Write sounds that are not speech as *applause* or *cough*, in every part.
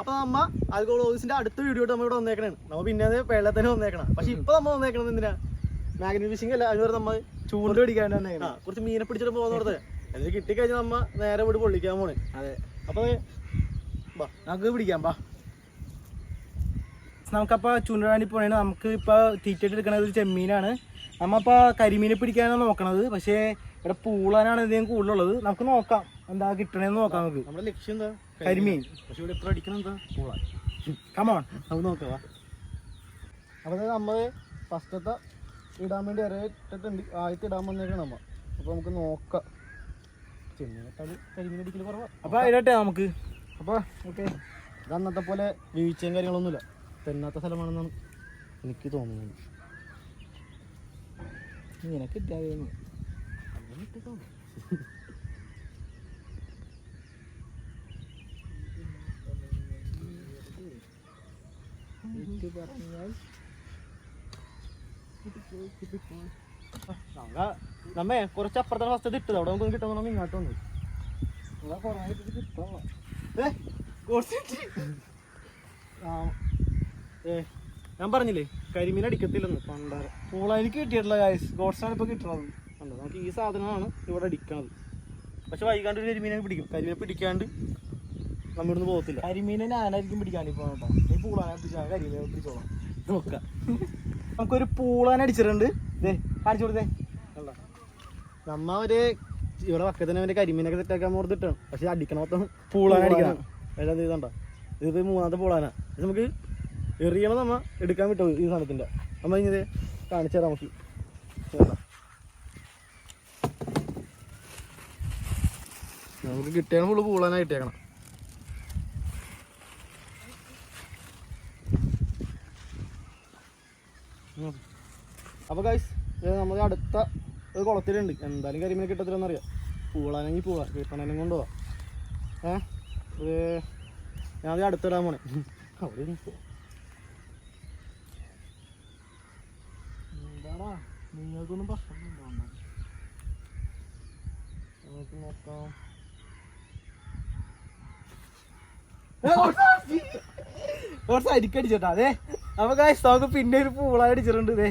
അപ്പൊ നമ്മ ആൽക്കോൾ ഓഫീസിന്റെ അടുത്ത വീഡിയോ നമ്മൾ ഇവിടെ വന്നേക്കണേ. നമ്മ പിന്നെ അത് വെള്ളത്തിന് വന്നേക്കണം. പക്ഷെ ഇപ്പൊ നമ്മൾ വന്നേക്കണത് എന്തിനാ? മാഗ്നറ്റ് ഫിഷിംഗ് അല്ല അതിന് നമ്മൾ ചൂണ്ട പിടിക്കാൻ തന്നെ കുറച്ച് മീനെ പിടിച്ചിട്ട് പോകുന്നോടത്ത് എന്നിട്ട് *laughs* കിട്ടിക്കഴിഞ്ഞാൽ നമ്മ നേരെ വീട് പൊള്ളിക്കാൻ പോണേ. അതെ. അപ്പൊ നമുക്ക് പിടിക്കാം ബാ നമുക്കപ്പോൾ ചൂണ്ടടാണ്ടി പോണേ നമുക്ക് ഇപ്പോൾ തീറ്റ എടുക്കണത് ഒരു ചെമ്മീനാണ്. നമ്മപ്പോൾ കരിമീനെ പിടിക്കാനാണ് നോക്കണത്. പക്ഷേ ഇവിടെ പൂളാനാണ് എന്തെങ്കിലും കൂടുതലുള്ളത്. നമുക്ക് നോക്കാം. എന്താ കിട്ടണേന്ന് നോക്കാം നമുക്ക്. നമ്മുടെ ലക്ഷ്യം എന്താ? കരിമീൻ. പക്ഷെ ഇവിടെ എത്ര അടിക്കണം എന്താ? പൂളാൻ കമോൺ നമുക്ക് നോക്കാം വാ. അപ്പൊ നമ്മൾ ഫസ്റ്റത്തെ ഇടാൻ വേണ്ടി ഇറയിട്ടിട്ടുണ്ട് ആദ്യത്തെ ഇടാൻ വന്നേക്കാണ് നമ്മ. അപ്പൊ നമുക്ക് നോക്കാം. ചെമ്മീനെക്കാൾ കരിമീൻ അടിക്കൽ അപ്പോൾ ഇടട്ടെ നമുക്ക്. അപ്പോൾ ഓക്കെ. ഇത് അന്നത്തെ പോലെ വീഴ്ചയും കാര്യങ്ങളൊന്നുമില്ല. തെന്നാത്ത സ്ഥലമാണെന്നാണ് എനിക്ക് തോന്നുന്നത്. ഇങ്ങനെ കിട്ടിയാൽ പറഞ്ഞാൽ നമുക്ക് നമ്മേ കുറച്ച് അപ്പുറത്താണ് ഫസ്റ്റ് ഇട്ടത്. അവിടെ നമുക്ക് കിട്ടുമ്പോൾ ഇങ്ങോട്ട് വന്നു ഞാൻ പറഞ്ഞില്ലേ കരിമീൻ അടിക്കത്തില്ലെന്ന്. പണ്ടാറ് പൂള എനിക്ക് കിട്ടിയിട്ടില്ല ഗായ്സ് ഗോഡ്സാണ് ഇപ്പൊ കിട്ടുന്നത് കണ്ടോ? നമുക്ക് ഈ സാധനമാണ് ഇവിടെ അടിക്കണത്. പക്ഷെ വൈകാണ്ട് ഒരു കരിമീനെ പിടിക്കും. കരിമീനെ പിടിക്കാണ്ട് നമ്മളിന്ന് പോകത്തില്ല. കരിമീനെ ഞാനായിരിക്കും പിടിക്കാണ്ട് ഇപ്പോൾ കേട്ടോ. നീ പൂളാനെ പിടിച്ചാൽ കരിമീനെ പിടിച്ചോളാം. നോക്കാം. നമുക്കൊരു പൂളാനെ അടിച്ചിട്ടുണ്ട്. ഇതേ കാണിച്ചു കൊടുത്തേ. കണ്ടോ? നമ്മ ഒരു ഇവിടെ വക്കത്തിന് അവന്റെ കരിമീനൊക്കെ സെറ്റാക്കാൻ ഓർത്തിട്ടാണ് പക്ഷെ അടിക്കണ മൊത്തം പൂളാന അടിക്കണം. എല്ലാം ഇത് കണ്ടോ ഇതിപ്പോ മൂന്നാമത്തെ പൂളാനാ. ഇത് നമുക്ക് എറിയണം നമ്മ. എടുക്കാൻ വിട്ടോ ഈ സാധനത്തിന്റെ നമ്മ ഇങ്ങനെ കാണിച്ചു തരാം നമുക്ക് ഇത് കണ്ടോ. നമുക്ക് കിട്ടിയാണ് ഫുള്ള് പൂളാനാണ് കിട്ടിയേക്കണം. അപ്പൊ ഗൈസ് നമ്മൾ അടുത്ത ഒരു കുളത്തിലുണ്ട്. എന്തായാലും കരിമീനെ കിട്ടത്തില്ലെന്നറിയാം പൂളാനെങ്കിൽ പോവാ. കിട്ടണേലും കൊണ്ടുപോവാ. ഏ? ഒരു ഞാൻ അടുത്തിടാൻ പോണേ. *laughs* അവിടെ നിങ്ങൾക്കൊന്നും പ്രശ്നമൊന്നും നമുക്ക് നോക്കാം. കുറച്ച് അരിക്കടിച്ചോട്ടാ അതെ നമുക്ക് നമുക്ക് പിന്നെ ഒരു പൂള അടിച്ചിട്ടുണ്ട് ഇതേ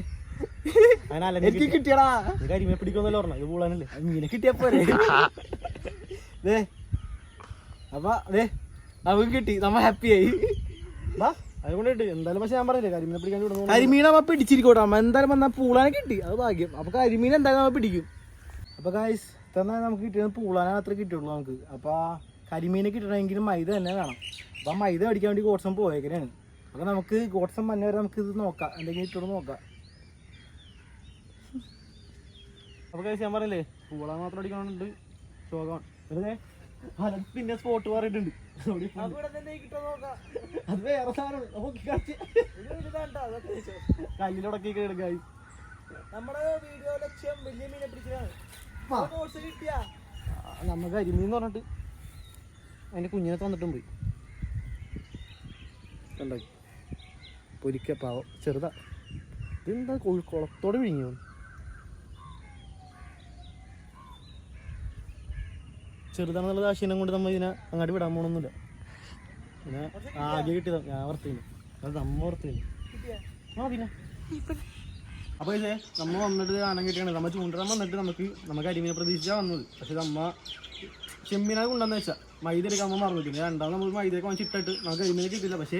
എനിക്ക് കിട്ടിയടാ. കരിമീനെ പിടിക്കുന്നല്ലോ പറഞ്ഞ പൂളാനല്ലേ മീനെ കിട്ടിയപ്പോരെ ദേ. അപ്പൊ ദേ നമുക്ക് കിട്ടി. നമ്മ ഹാപ്പിയായി ആയി. വാ അതുകൊണ്ട് കിട്ടി. എന്തായാലും പക്ഷെ ഞാൻ പറഞ്ഞില്ലേ കരിമീനെ പിടിക്കാൻ വിടുന്നു കരിമീൻ നമ്മ പിടിച്ചിരിക്കോട്ടെ. നമ്മ എന്തായാലും വന്നാൽ പൂളാനെ കിട്ടി. അത് ഭാഗ്യം. അപ്പൊ കരിമീൻ എന്തായാലും നമ്മ പിടിക്കും. അപ്പൊ ഗായ്സ് തന്നെ നമുക്ക് കിട്ടിയത് പൂളാനെ അത്ര കിട്ടിയുള്ളൂ നമുക്ക്. അപ്പൊ കരിമീനെ കിട്ടണമെങ്കിൽ മൈദ തന്നെ വേണം. അപ്പം ആ മൈദ അടിക്കാൻ വേണ്ടി ഗോഡ്സം പോയേക്കനാണ് അപ്പോൾ നമുക്ക് ഗോഡ്സം മഞ്ഞ വരെ നമുക്ക് ഇത് നോക്കാം. എന്തെങ്കിലും ഇട്ടോട് നോക്കാം. അപ്പൊ കഴിച്ച് ഞാൻ പറഞ്ഞില്ലേ പൂള മാത്രം അടിക്കാനുണ്ട് ശോകം. വെറുതെ പിന്നെ സ്പോട്ട് പറഞ്ഞിട്ടുണ്ട്. അത് വേറെ കളിച്ച് കല്ലിലൊടക്കി കിടക്കായി നമ്മുടെ വീഡിയോ ലക്ഷ്യം വലിയ മീനെ പിടിച്ചതാണ്. കിട്ടിയാ. നമ്മ കരിമീൻ പറഞ്ഞിട്ട് അതിന്റെ കുഞ്ഞിനെ തന്നിട്ടും പോയി. ഉണ്ടായി പൊരിക്ക പാവം. ചെറുതാ. ഇതെന്താ കുളത്തോടെ വിഴിഞ്ഞു ചെറുതാണെന്നുള്ള ദാശീനം കൊണ്ട് നമ്മൾ ഇതിനെ അങ്ങോട്ട് വിടാൻ പോകണമെന്നില്ല പിന്നെ ആകെ കിട്ടിയതാ. ഞാൻ ഓർത്തില്ല അത് നമ്മ ഓർത്തില്ല പിന്നെ. അപ്പോൾ ഇതേ നമ്മ വന്നിട്ട് ആനം കിട്ടിയാണ്. നമ്മ ചൂണ്ടാൻ വന്നിട്ട് നമുക്ക് നമുക്ക് അരിമീനെ പ്രതീക്ഷിച്ചാ വന്നത്. പക്ഷെ നമ്മ ചെമ്മീനെ കൊണ്ടെന്ന് വെച്ചാ മൈദ എടുക്കാൻ നമ്മൾ മറന്നിട്ടുണ്ട് രണ്ടാമത് നമ്മൾ മൈദയൊക്കെ വാങ്ങിച്ചിട്ടിട്ട് നമുക്ക് കരിമീനെ കിട്ടില്ല. പക്ഷേ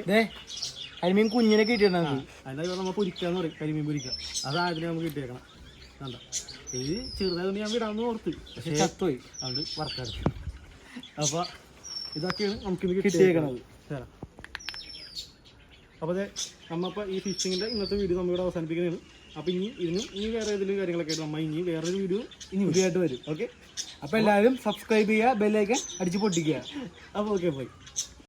കരിമീൻ കുഞ്ഞിനെ കിട്ടിയിട്ടുണ്ട് അതിന്റെ നമ്മൾ പൊരിക്കാന്ന് പറയും കരിമീൻ പൊരിക്കുക. അതായതിനെ നമുക്ക് കിട്ടിയേക്കണം. കണ്ട? ഇത് ചെറുതായതുകൊണ്ട് ഞാൻ വിടാമെന്ന് ഓർത്ത്. പക്ഷേ ചത്തുപോയി. അതുകൊണ്ട് വറക്കാറ് അപ്പോൾ ഇതൊക്കെയാണ് നമുക്ക് ഇത് കിട്ടിയേക്കണത്. ശരി. അപ്പോൾ അതെ നമ്മപ്പോൾ ഈ ഫിഷിങ്ങിന്റെ ഇന്നത്തെ വീഡിയോ നമ്മളിവിടെ അവസാനിപ്പിക്കുന്നതാണ്. അപ്പോൾ ഇനി ഇതിനും ഇനി വേറെ ഏതെങ്കിലും കാര്യങ്ങളൊക്കെ ആയിട്ട് നമ്മൾ ഇനി വേറൊരു വീഡിയോ ഇനി പുതിയതായിട്ട് വരും. ഓക്കെ അപ്പൊ എല്ലാവരും സബ്സ്ക്രൈബ് ചെയ്യുക ബെല്ലൈക്കൻ അടിച്ച് പൊട്ടിക്കുക. അപ്പോൾ ഓക്കെ പോയി